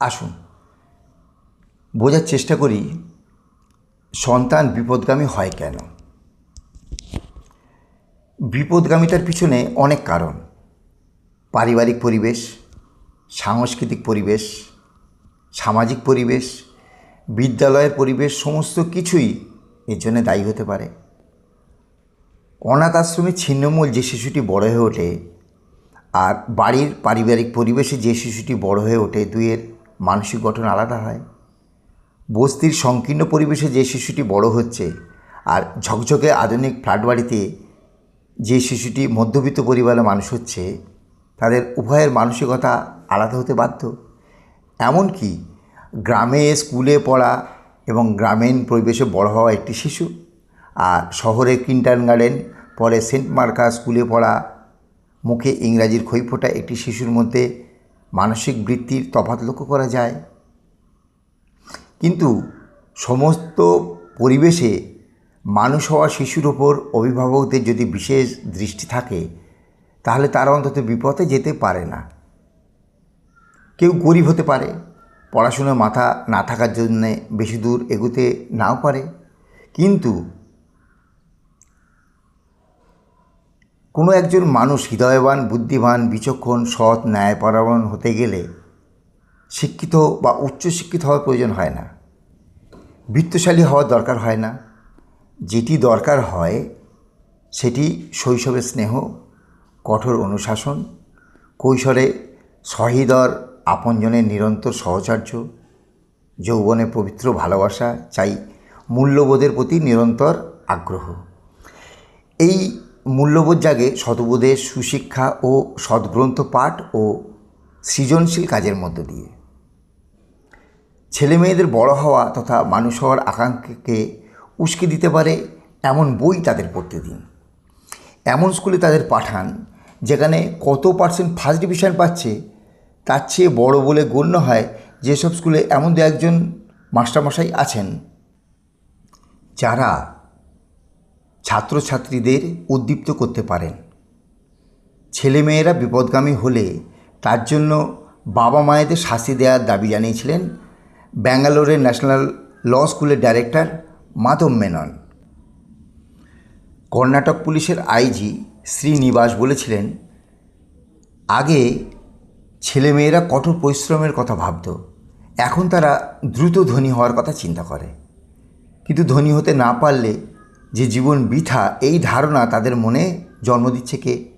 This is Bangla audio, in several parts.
আসুন। বোঝার চেষ্টা করি, সন্তান বিপদগামী হয় কেন? বিপদগামিতার পিছনে অনেক কারণ। পারিবারিক পরিবেশ, সাংস্কৃতিক পরিবেশ, সামাজিক পরিবেশ, বিদ্যালয়ের পরিবেশ, সমস্ত কিছুই এর জন্য দায়ী হতে পারে। অনাথ আশ্রমে ছিন্নমূল যে শিশুটি বড় হয়ে ওঠে, আর বাড়ির পারিবারিক পরিবেশে যে শিশুটি বড় হয়ে ওঠে, দুইয়ের মানসিক গঠন আলাদা হয়। বস্তির সংকীর্ণ পরিবেশে যে শিশুটি বড় হচ্ছে আর ঝকঝকে আধুনিক ফ্ল্যাট বাড়িতে যে শিশুটি মধ্যবিত্ত পরিবারের মানুষ হচ্ছে, তাদের উভয়ের মানসিকতা আলাদা হতে বাধ্য। এমনকি গ্রামে স্কুলে পড়া এবং গ্রামীণ পরিবেশে বড় হওয়া একটি শিশু আর শহরে কিন্টার গার্ডেন, পরে সেন্ট মার্কা স্কুলে পড়া, মুখে ইংরাজির খৈফোঁটা একটি শিশুর মধ্যে মানসিক বৃত্তির তফাৎ লক্ষ্য করা যায়। কিন্তু সমস্ত পরিবেশে মানুষ হওয়া শিশুর ওপর অভিভাবকদের যদি বিশেষ দৃষ্টি থাকে, তাহলে তারা অন্তত বিপথে যেতে পারে না। কেউ গরিব হতে পারে, পড়াশোনার মাথা না থাকার জন্যে বেশি দূর এগোতে নাও পারে। কিন্তু কোনো একজন মানুষ হৃদয়বান, বুদ্ধিমান, বিচক্ষণ, সৎ, ন্যায়পরায়ণ হতে গেলে শিক্ষিত বা উচ্চশিক্ষিত হওয়ার প্রয়োজন হয় না। বৃত্তশালী হওয়ার দরকার হয় না। যেটি দরকার হয় সেটি শৈশবের স্নেহ, কঠোর অনুশাসন, কৈশোরে সহৃদর আপনজনের নিরন্তর সহচর্য, যৌবনে পবিত্র ভালোবাসা, চাই মূল্যবোধের প্রতি নিরন্তর আগ্রহ। এই মূল্যবোধ জাগে শতবোধের সুশিক্ষা ও সদ্গ্রন্থ পাঠ ও সৃজনশীল কাজের মধ্য দিয়ে। ছেলে মেয়েদের বড় হওয়া তথা মানুষ হওয়ার আকাঙ্ক্ষাকে উস্কে দিতে পারে এমন বই তাদের পড়তে দিন। এমন স্কুলে তাদের পাঠান যেখানে কত পার্সেন্ট ফার্স্ট ডিভিশন পাচ্ছে তার চেয়ে বড় বলে গণ্য হয় যেসব স্কুলে এমন দু একজন মাস্টারমশাই আছেন যারা ছাত্রছাত্রীদের উদ্দীপ্ত করতে পারেন। ছেলেমেয়েরা বিপদগামী হলে তার জন্য বাবা মায়েদের শাস্তি দেওয়ার দাবি জানিয়েছিলেন ব্যাঙ্গালোরের ন্যাশনাল ল স্কুলের ডাইরেক্টর মাধব মেনন। কর্ণাটক পুলিশের আইজি শ্রীনিবাস বলেছিলেন, আগে ছেলেমেয়েরা কঠোর পরিশ্রমের কথা ভাবত, এখন তারা দ্রুত ধনী হওয়ার কথা চিন্তা করে। কিন্তু ধনী হতে না পারলে যে জীবন বৃথা, এই ধারণা তাদের মনে জন্ম দিচ্ছে কে?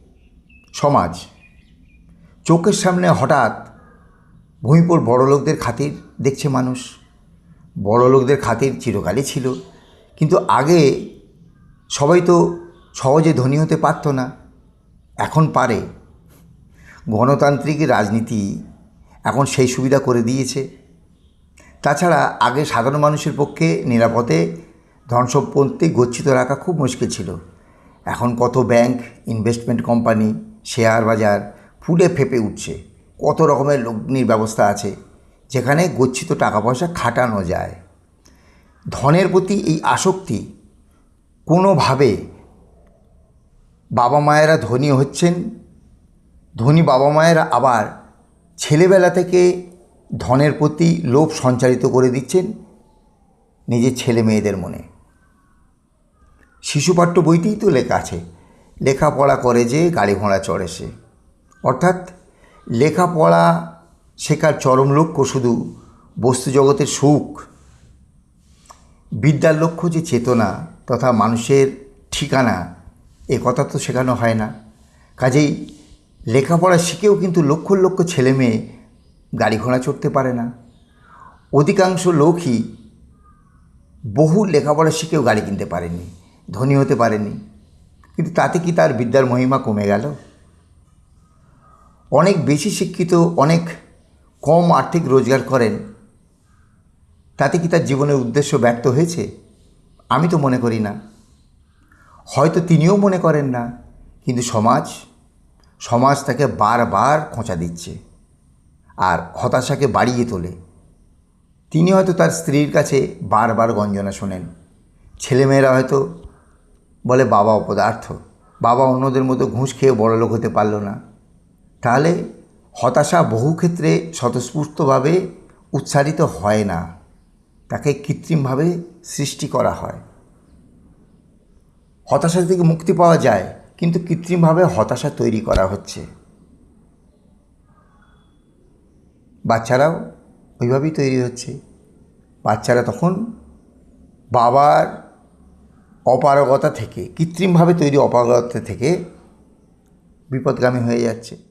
সমাজ। চোখের সামনে হঠাৎ ভূমিপুর বড়লোকদের খাতির দেখছে মানুষ। বড়লোকদের খাতির চিরকালই ছিল। কিন্তু আগে সবাই তো সহজে ধনী হতে পারত না। এখন পারে। গণতান্ত্রিক রাজনীতি এখন সেই সুবিধা করে দিয়েছে। তাছাড়া আগে সাধারণ মানুষের পক্ষে নিরাপদে ধন সম্পত্তি গচ্ছিত রাখা খুব মুশকিল ছিল। এখন কত ব্যাংক, ইনভেস্টমেন্ট কোম্পানি, শেয়ার বাজার ফুলে ফেপে উঠছে। কত রকমের লগ্নির ব্যবস্থা আছে, যেখানে গচ্ছিত টাকা পয়সা খাটানো যায়। ধনের প্রতি এই আসক্তি কোনোভাবে বাবা মায়েরা ধনী হচ্ছেন, ধনী বাবা মায়েরা আবার ছেলেবেলা থেকে ধনের প্রতি লোভ সঞ্চারিত করে দিচ্ছেন নিজের ছেলে মেয়েদের মনে। শিশুপাঠ্য বইতেই তো লেখা আছে। লেখাপড়া করে যে গাড়ি ঘোড়া চড়ে সে। অর্থাৎ লেখাপড়া শেখার চরম লক্ষ্য শুধু বস্তু জগতের সুখ। বিদ্যার লক্ষ্য যে চেতনা তথা মানুষের ঠিকানা, এ কথা তো শেখানো হয় না। কাজেই লেখাপড়া শিখেও কিন্তু লক্ষ লক্ষ ছেলে মেয়ে গাড়ি ঘোড়া চড়তে পারে না। অধিকাংশ লোকই বহু লেখাপড়া শিখেও গাড়ি কিনতে পারেনি ধনী হতে পারেনি। কিন্তু তাতে কি তার বিদ্যার মহিমা কমে গেল? অনেক বেশি শিক্ষিত, অনেক কম আর্থিক রোজগার করেন। তাতে কি তার জীবনের উদ্দেশ্য ব্যর্থ হয়েছে? আমি তো মনে করি না। হয়তো তিনিও মনে করেন না, কিন্তু সমাজ সমাজ তাকে বারবার খোঁচা দিচ্ছে আর হতাশাকে বাড়িয়ে তোলে। তিনি হয়তো তার স্ত্রীর কাছে বারবার গঞ্জনা শোনেন। ছেলেমেয়েরা হয়তো বলে বাবা অপদার্থ। বাবা অন্যদের মতো ঘুষ খেয়ে বড়লোক হতে পারল না। তাহলে হতাশা বহু ক্ষেত্রে স্বতঃস্ফূর্তভাবে উচ্চারিত হয় না। তাকে কৃত্রিমভাবে সৃষ্টি করা হয়। হতাশা থেকে মুক্তি পাওয়া যায়, কিন্তু কৃত্রিমভাবে হতাশা তৈরি করা হচ্ছে। বাচ্চারাও ওইভাবেই তৈরি হচ্ছে। বাচ্চারা তখন বাবার অপারগতা থেকে কৃত্রিমভাবে তৈরি অপারগতা থেকে বিপদগামী হয়ে যাচ্ছে।